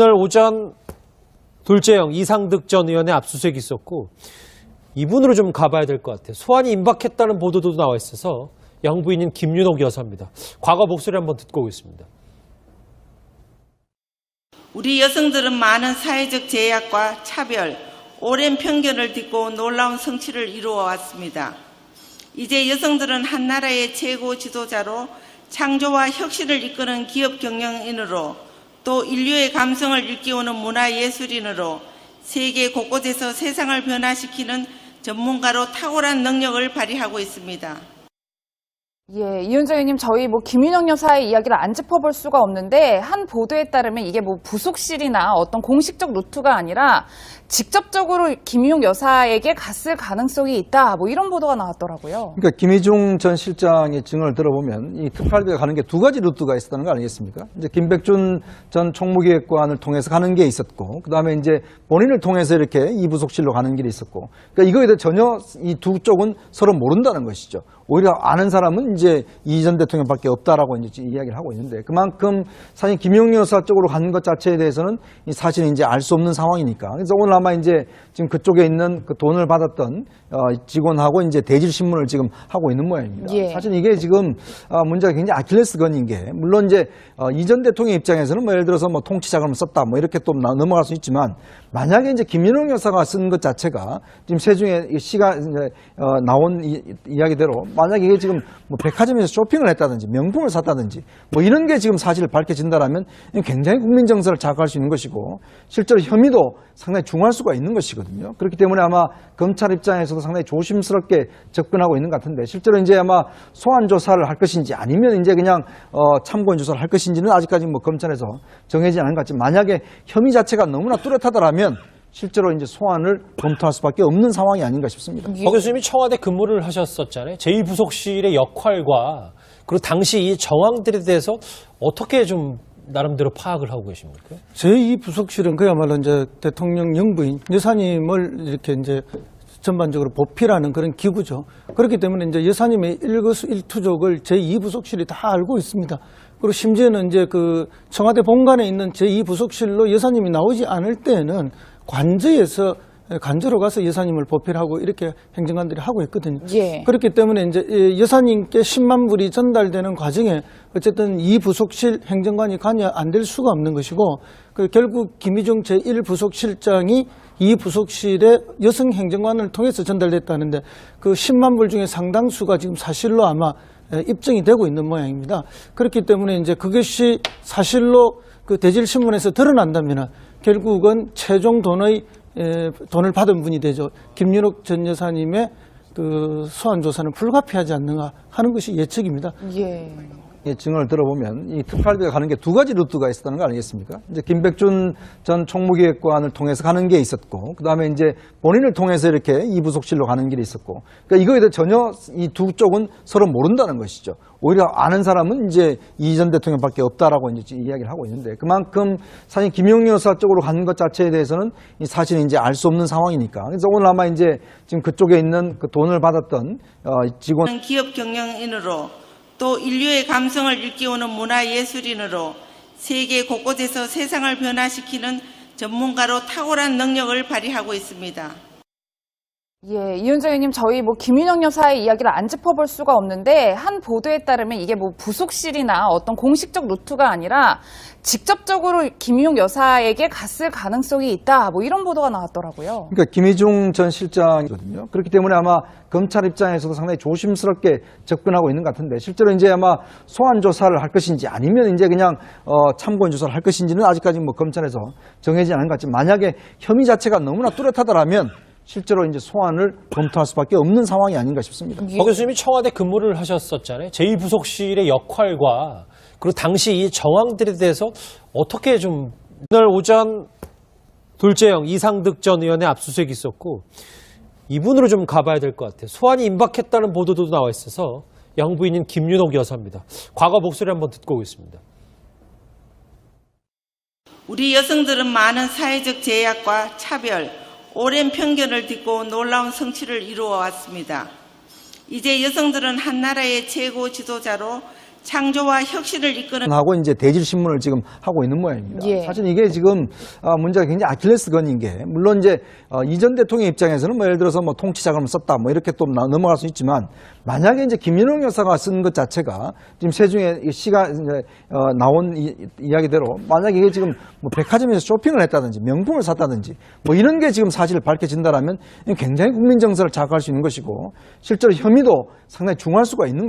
오늘 오전 둘째형 이상득 전 의원의 압수수색 이 있었고 이분으로 좀 가봐야 될 것 같아요. 소환이 임박했다는 보도도 나와 있어서 영부인인 김윤옥 여사입니다. 과거 목소리 한번 듣고 오겠습니다. 우리 여성들은 많은 사회적 제약과 차별, 오랜 편견을 딛고 놀라운 성취를 이루어 왔습니다. 이제 여성들은 한 나라의 최고 지도자로 창조와 혁신을 이끄는 기업 경영인으로 또 인류의 감성을 일깨우는 문화예술인으로 세계 곳곳에서 세상을 변화시키는 전문가로 탁월한 능력을 발휘하고 있습니다. 예, 이윤정 의원님, 저희 뭐 김윤영 여사의 이야기를 안 짚어볼 수가 없는데 한 보도에 따르면 이게 뭐 부속실이나 어떤 공식적 루트가 아니라 직접적으로 김윤영 여사에게 갔을 가능성이 있다. 뭐 이런 보도가 나왔더라고요. 그러니까 김희중 전 실장의 증언을 들어보면 이 특활비가 가는 게 두 가지 루트가 있었다는 거 아니겠습니까? 이제 김백준 전 총무기획관을 통해서 가는 게 있었고, 그 다음에 이제 본인을 통해서 이렇게 이 부속실로 가는 길이 있었고, 그러니까 이거에 대해 전혀 이 두 쪽은 서로 모른다는 것이죠. 오히려 아는 사람은 이제 이 전 대통령밖에 없다라고 이제 이야기를 하고 있는데 그만큼 사실 김용 여사 쪽으로 가는 것 자체에 대해서는 이 사실은 이제 알 수 없는 상황이니까 그래서 오늘 아마 이제 지금 그쪽에 있는 그 돈을 받았던 어, 직원하고 이제 대질 신문을 지금 하고 있는 모양입니다. 예. 사실 이게 지금 어, 문제가 굉장히 아킬레스건인 게 물론 이제 어, 이전 대통령 입장에서는 뭐 예를 들어서 뭐 통치 자금을 썼다 뭐 이렇게 또 나- 넘어갈 수 있지만 만약에 이제 김윤홍 여사가 쓴 것 자체가 지금 세중에 이 시가 이제 어, 나온 이, 이야기대로 만약에 이게 지금 뭐 백화점에서 쇼핑을 했다든지 명품을 샀다든지 뭐 이런 게 지금 사실 밝혀진다라면 굉장히 국민 정서를 자극할 수 있는 것이고 실제로 혐의도 상당히 중할 수가 있는 것이거든요. 그렇기 때문에 아마 검찰 입장에서도 상당히 조심스럽게 접근하고 있는 것 같은데 실제로 이제 아마 소환 조사를 할 것인지 아니면 이제 그냥 어, 참고인 조사를 할 것인지는 아직까지 뭐 검찰에서 정해지지 않은 것 같지만 만약에 혐의 자체가 너무나 뚜렷하다라면 실제로 이제 소환을 검토할 수밖에 없는 상황이 아닌가 싶습니다. 박 교수님이 청와대 근무를 하셨었잖아요. 제2부속실의 역할과 그리고 당시 이 정황들에 대해서 어떻게 좀 나름대로 파악을 하고 계십니까? 제2부속실은 그야말로 이제 대통령 영부인 여사님을 이렇게 이제 전반적으로 보필하는 그런 기구죠. 그렇기 때문에 이제 여사님의 일거수일투족을 제2부속실이 다 알고 있습니다. 그리고 심지어는 이제 그 청와대 본관에 있는 제2부속실로 여사님이 나오지 않을 때는 관저에서 관저로 가서 여사님을 보필하고 이렇게 행정관들이 하고 있거든요. 예. 그렇기 때문에 이제 이 여사님께 10만 불이 전달되는 과정에 어쨌든 이 부속실 행정관이 관여 안 될 수가 없는 것이고 그 결국 김희중 제1부속실장이 이 부속실의 여성 행정관을 통해서 전달됐다는데 그 10만 불 중에 상당수가 지금 사실로 아마 에, 입증이 되고 있는 모양입니다. 그렇기 때문에 이제 그것이 사실로 그 대질신문에서 드러난다면 결국은 최종 돈의 에, 돈을 받은 분이 되죠. 김윤옥 전 여사님의 그 소환 조사는 불가피하지 않는가 하는 것이 예측입니다. 예. 이 증언을 들어보면 이 특활비가 가는 게 두 가지 루트가 있었다는 거 아니겠습니까? 이제 김백준 전 총무기획관을 통해서 가는 게 있었고, 그 다음에 이제 본인을 통해서 이렇게 이 부속실로 가는 길이 있었고, 그러니까 이거에 대해 전혀 이 두 쪽은 서로 모른다는 것이죠. 오히려 아는 사람은 이제 이 전 대통령밖에 없다라고 이제 이야기를 하고 있는데 그만큼 사실 김용 여사 쪽으로 가는 것 자체에 대해서는 이 사실은 이제 알 수 없는 상황이니까. 그래서 오늘 아마 이제 지금 그쪽에 있는 그 돈을 받았던 어, 직원 기업 경영인으로 또 인류의 감성을 일깨우는 문화예술인으로 세계 곳곳에서 세상을 변화시키는 전문가로 탁월한 능력을 발휘하고 있습니다. 예, 이윤정 의원님, 저희 뭐 김윤영 여사의 이야기를 안 짚어볼 수가 없는데 한 보도에 따르면 이게 뭐 부속실이나 어떤 공식적 루트가 아니라 직접적으로 김윤영 여사에게 갔을 가능성이 있다. 뭐 이런 보도가 나왔더라고요. 그러니까 김희중 전 실장이거든요. 그렇기 때문에 아마 검찰 입장에서도 상당히 조심스럽게 접근하고 있는 것 같은데 실제로 이제 아마 소환 조사를 할 것인지 아니면 이제 그냥 어, 참고인 조사를 할 것인지는 아직까지 뭐 검찰에서 정해지지 않은 것 같지만 만약에 혐의 자체가 너무나 뚜렷하다라면 실제로 이제 소환을 검토할 수밖에 없는 상황이 아닌가 싶습니다. 박 교수님이 청와대 근무를 하셨었잖아요. 제2부속실의 역할과 그리고 당시 이 정황들에 대해서 어떻게 좀 오늘 오전 둘째형 이상득 전 의원의 압수수색 이 있었고 이분으로 좀 가봐야 될 것 같아요. 소환이 임박했다는 보도도 나와 있어서 영부인인 김윤옥 여사입니다. 과거 목소리 한번 듣고 오겠습니다. 우리 여성들은 많은 사회적 제약과 차별, 오랜 편견을 딛고 놀라운 성취를 이루어 왔습니다. 이제 여성들은 한 나라의 최고 지도자로 창조와 혁신을 이끄는 하고 이제 대질 신문을 지금 하고 있는 모양입니다. 예. 사실 이게 지금 아, 문제가 굉장히 아킬레스건인 게 물론 이제 어, 이전 대통령 입장에서는 뭐 예를 들어서 뭐 통치 자금을 썼다 뭐 이렇게 또 나- 넘어갈 수 있지만 만약에 이제 김윤홍 여사가 쓴 것 자체가 지금 세중에 이 시가 이제 어, 나온 이, 이야기대로 만약에 이게 지금 뭐 백화점에서 쇼핑을 했다든지 명품을 샀다든지 뭐 이런 게 지금 사실 밝혀진다라면 굉장히 국민 정서를 자극할 수 있는 것이고 실제로 혐의도 상당히 중할 수가 있는 것이고.